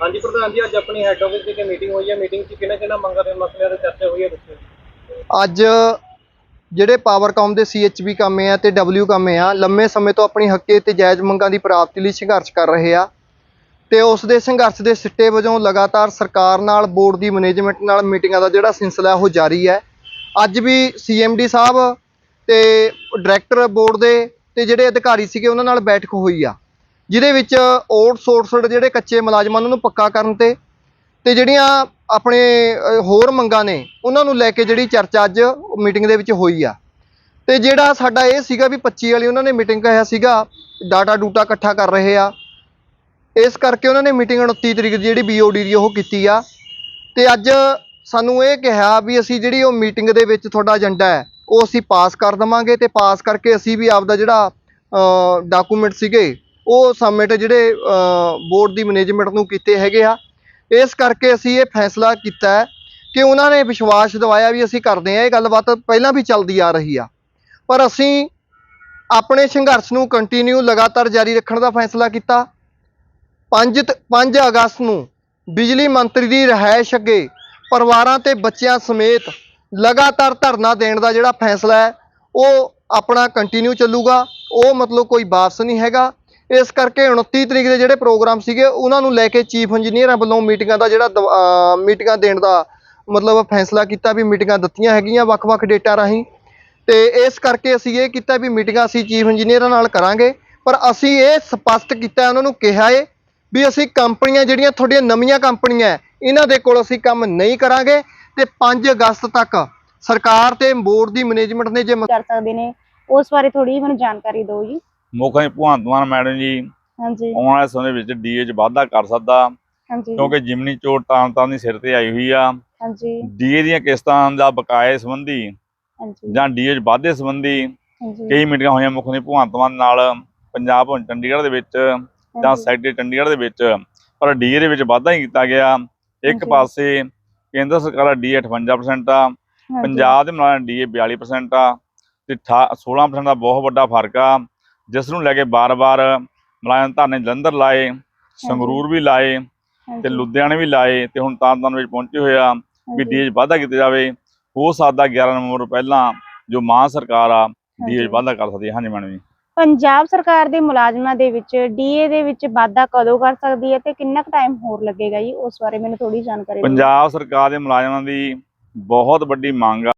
ਹਾਂਜੀ, ਪ੍ਰਧਾਨ ਜੀ, ਅੱਜ ਆਪਣੀ ਹੈੱਡ ਆਫਿਸ ਦੀ ਮੀਟਿੰਗ ਹੋਈ ਹੈ। ਮੀਟਿੰਗ 'ਚ ਕਿਹਨਾਂ ਕਿਹਨਾਂ ਮੰਗਾਂ ਦੇ ਮਸਲਿਆਂ ਤੇ ਚਰਚਾ ਹੋਈ ਹੈ ਦੱਸੋ ਅੱਜ ਜਿਹੜੇ ਪਾਵਰਕਾਮ ਦੇ ਸੀਐਚਬੀ ਕਾਮੇ ਆ ਤੇ ਡਬਲਯੂ ਕਾਮੇ ਆ, ਲੰਮੇ ਸਮੇਂ ਤੋਂ ਆਪਣੀ ਹੱਕੇ ਤੇ ਜਾਇਜ਼ ਮੰਗਾਂ ਦੀ ਪ੍ਰਾਪਤੀ ਲਈ ਸੰਘਰਸ਼ ਕਰ ਰਹੇ ਆ ਤੇ ਉਸ ਦੇ ਸੰਘਰਸ਼ ਦੇ ਸਿੱਟੇ ਵਜੋਂ ਲਗਾਤਾਰ ਸਰਕਾਰ ਨਾਲ ਬੋਰਡ ਦੀ ਮੈਨੇਜਮੈਂਟ ਨਾਲ ਮੀਟਿੰਗਾਂ ਦਾ ਜਿਹੜਾ ਸਿਲਸਿਲਾ ਉਹ ਜਾਰੀ ਹੈ। ਅੱਜ ਵੀ ਸੀਐਮਡੀ ਸਾਹਿਬ ਤੇ ਡਾਇਰੈਕਟਰ ਬੋਰਡ ਦੇ ਤੇ ਜਿਹੜੇ ਅਧਿਕਾਰੀ ਸੀਗੇ, ਉਹਨਾਂ ਨਾਲ ਬੈਠਕ ਹੋਈ ਆ। ਜਿਹਦੇ ਵਿੱਚ ਆਊਟਸੋਰਸਡ ਜਿਹੜੇ ਕੱਚੇ ਮੁਲਾਜ਼ਮਾਂ ਉਹਨਾਂ ਨੂੰ ਪੱਕਾ ਕਰਨ ਤੇ ਤੇ ਜਿਹੜੀਆਂ ਆਪਣੇ ਹੋਰ ਮੰਗਾਂ ਨੇ, ਉਹਨਾਂ ਨੂੰ ਲੈ ਕੇ ਜਿਹੜੀ ਚਰਚਾ ਅੱਜ ਮੀਟਿੰਗ ਦੇ ਵਿੱਚ ਹੋਈ ਆ। ਤੇ ਜਿਹੜਾ ਸਾਡਾ ਇਹ ਸੀਗਾ ਵੀ 25 ਵਾਲੀ ਉਹਨਾਂ ਨੇ ਮੀਟਿੰਗ ਕਹਿਆ ਸੀਗਾ, ਡਾਟਾ ਡੂਟਾ ਇਕੱਠਾ ਕਰ ਰਹੇ ਆ। ਇਸ ਕਰਕੇ ਉਹਨਾਂ ਨੇ ਮੀਟਿੰਗ 29 ਤਰੀਕ ਦੀ ਜਿਹੜੀ ਬੀਓਡੀ ਦੀ ਉਹ ਕੀਤੀ ਆ। ਤੇ ਅੱਜ ਸਾਨੂੰ ਇਹ ਕਿਹਾ ਵੀ ਅਸੀਂ ਜਿਹੜੀ ਉਹ ਮੀਟਿੰਗ ਦੇ ਵਿੱਚ ਤੁਹਾਡਾ ਏਜੰਡਾ ਹੈ, ਉਹ ਅਸੀਂ ਪਾਸ ਕਰ ਦਵਾਂਗੇ ਤੇ ਪਾਸ ਕਰਕੇ ਅਸੀਂ ਵੀ ਆਪਦਾ ਜਿਹੜਾ ਡਾਕੂਮੈਂਟ ਸੀਗੇ ਉਹ ਸਬਮਿਟ ਜਿਹੜੇ ਬੋਰਡ ਦੀ ਮੈਨੇਜਮੈਂਟ ਨੂੰ ਕੀਤੇ ਹੈਗੇ ਆ। ਇਸ ਕਰਕੇ ਅਸੀਂ ਇਹ ਫੈਸਲਾ ਕੀਤਾ ਕਿ ਉਹਨਾਂ ਨੇ ਵਿਸ਼ਵਾਸ ਦਿਵਾਇਆ ਵੀ ਅਸੀਂ ਕਰਦੇ ਹਾਂ, ਇਹ ਗੱਲਬਾਤ ਪਹਿਲਾਂ ਵੀ ਚੱਲਦੀ ਆ ਰਹੀ ਆ। ਪਰ ਅਸੀਂ ਆਪਣੇ ਸੰਘਰਸ਼ ਨੂੰ ਕੰਟੀਨਿਊ ਲਗਾਤਾਰ ਜਾਰੀ ਰੱਖਣ ਦਾ ਫੈਸਲਾ ਕੀਤਾ। 5 5 ਅਗਸਤ ਨੂੰ ਬਿਜਲੀ ਮੰਤਰੀ ਦੀ ਰਿਹਾਇਸ਼ ਅੱਗੇ ਪਰਿਵਾਰਾਂ ਤੇ ਬੱਚਿਆਂ ਸਮੇਤ ਲਗਾਤਾਰ ਧਰਨਾ ਦੇਣ ਦਾ ਜਿਹੜਾ ਫੈਸਲਾ ਹੈ, ਉਹ ਆਪਣਾ ਕੰਟੀਨਿਊ ਚੱਲੂਗਾ। ਉਹ ਮਤਲਬ ਕੋਈ ਵਾਪਸ ਨਹੀਂ ਹੈਗਾ। ਇਸ ਕਰਕੇ 29 ਤਰੀਕ ਦੇ ਜਿਹੜੇ ਪ੍ਰੋਗਰਾਮ ਸੀਗੇ, ਉਹਨਾਂ ਨੂੰ ਲੈ ਕੇ ਚੀਫ ਇੰਜੀਨੀਅਰਾਂ ਵੱਲੋਂ ਮੀਟਿੰਗਾਂ ਦਾ ਜਿਹੜਾ ਦਵ- ਮੀਟਿੰਗਾਂ ਦੇਣ ਦਾ ਮਤਲਬ ਫੈਸਲਾ ਕੀਤਾ ਵੀ ਮੀਟਿੰਗਾਂ ਦਿੱਤੀਆਂ ਹੈਗੀਆਂ ਵੱਖ-ਵੱਖ ਡੇਟਾ ਰਾਹੀਂ। ਤੇ ਇਸ ਕਰਕੇ ਅਸੀਂ ਇਹ ਕੀਤਾ ਵੀ ਮੀਟਿੰਗਾਂ ਅਸੀਂ ਚੀਫ ਇੰਜੀਨੀਅਰਾਂ ਨਾਲ ਕਰਾਂਗੇ, ਪਰ ਅਸੀਂ ਇਹ ਸਪਸ਼ਟ ਕੀਤਾ, ਉਹਨਾਂ ਨੂੰ ਕਿਹਾ ਏ ਵੀ ਅਸੀਂ ਕੰਪਨੀਆਂ ਜਿਹੜੀਆਂ ਤੁਹਾਡੀਆਂ ਨਵੀਆਂ ਕੰਪਨੀਆਂ, ਇਹਨਾਂ ਦੇ ਕੋਲ ਅਸੀਂ ਕੰਮ ਨਹੀਂ ਕਰਾਂਗੇ ਤੇ 5 ਅਗਸਤ ਤੱਕ ਸਰਕਾਰ ਤੇ ਬੋਰਡ ਦੀ ਮੈਨੇਜਮੈਂਟ ਨੇ ਜੇ ਕਰ ਸਕਦੇ ਨੇ। ਉਸ ਬਾਰੇ ਥੋੜੀ ਮੈਨੂੰ ਜਾਣਕਾਰੀ ਦਿਓ ਜੀ। ਮੁੱਖ ਜੀ ਭਗਵੰਤ ਮਾਨ ਮੈਡਮ ਜੀ ਹਾਂਜੀ। ਆਉਣ ਵਾਲੇ ਸਮੇਂ ਵਿੱਚ ਡੀਏ 'ਚ ਵਾਧਾ ਕਰ ਸਕਦਾ। ਹਾਂਜੀ। ਕਿਉਂਕਿ ਜਿਮਨੀ ਚੋਟ ਤਾਂ ਤਾਂ ਦੀ ਸਿਰ ਤੇ ਆਈ ਹੋਈ ਆ। ਹਾਂਜੀ। ਡੀਏ ਦੀਆਂ ਕਿਸ਼ਤਾਂ ਦਾ ਬਕਾਏ ਸੰਬੰਧੀ ਹਾਂਜੀ। ਜਾਂ ਡੀਏ 'ਚ ਵਾਧੇ ਸੰਬੰਧੀ ਕਈ ਮੀਟਿੰਗਾਂ ਹੋਈਆਂ ਮੁੱਖ ਮੰਤਰੀ ਭਗਵੰਤ ਮਾਨ ਨਾਲ ਪੰਜਾਬ ਭਵਨ ਚੰਡੀਗੜ੍ਹ ਦੇ ਵਿੱਚ ਜਾਂ ਸੈਕਟਰੀ ਚੰਡੀਗੜ੍ਹ ਦੇ ਵਿੱਚ। ਪਰ ਡੀਏ ਦੇ ਵਿੱਚ ਵਾਧਾ ਹੀ ਕੀਤਾ ਗਿਆ। ਇੱਕ। ਪਾਸੇ ਕੇਂਦਰ ਸਰਕਾਰ ਦਾ ਡੀਏ 58% ਆ ਪੰਜਾਬ ਦੇ ਮੁਲਾਜ਼ਮ ਡੀਏ 42% ਆ। ਤੇ ਅਠਾ- 16% ਦਾ ਬਹੁਤ ਵੱਡਾ ਫ਼ਰਕ ਆ। ਜਿਸ ਨੂੰ ਲੈ ਕੇ ਬਾਰ-ਬਾਰ ਮੁਲਾਜ਼ਮ ਧਰਨੇ ਜਲੰਧਰ ਲਾਏ ਸੰਗਰੂਰ ਵੀ ਲਾਏ ਤੇ ਲੁਧਿਆਣੇ ਵੀ ਲਾਏ ਤੇ ਹੁਣ ਤਾਰਨ ਵਿੱਚ ਪਹੁੰਚੇ ਹੋਏ ਆ ਵੀ 'ਚ ਵਾਧਾ ਕੀਤਾ ਜਾਵੇ। ਹੋ ਸਕਦਾ 11 ਨਵੰਬਰ ਪਹਿਲਾਂ ਜੋ ਮਾਂ ਸਰਕਾਰ ਆ ਡੀਏ। ਵਾਧਾ ਕਰ ਸਕਦੀ ਹੈ। ਹਾਂਜੀ ਮੈਡਮ ਜੀ। ਪੰਜਾਬ ਸਰਕਾਰ ਦੇ ਮੁਲਾਜ਼ਮਾਂ ਦੇ ਵਿੱਚ ਡੀਏ ਦੇ ਵਿੱਚ ਵਾਧਾ ਕਦੋਂ ਕਰ ਸਕਦੀ ਹੈ ਤੇ ਕਿੰਨਾ ਕੁ ਟਾਈਮ ਹੋਰ ਲੱਗੇਗਾ ਜੀ? ਉਸ ਬਾਰੇ ਮੈਨੂੰ ਥੋੜੀ ਜਾਣਕਾਰੀ ਦਿਓ। ਪੰਜਾਬ ਸਰਕਾਰ ਦੇ ਮੁਲਾਜ਼ਮਾਂ ਦੀ ਬਹੁਤ ਵੱਡੀ ਮੰਗ ਆ।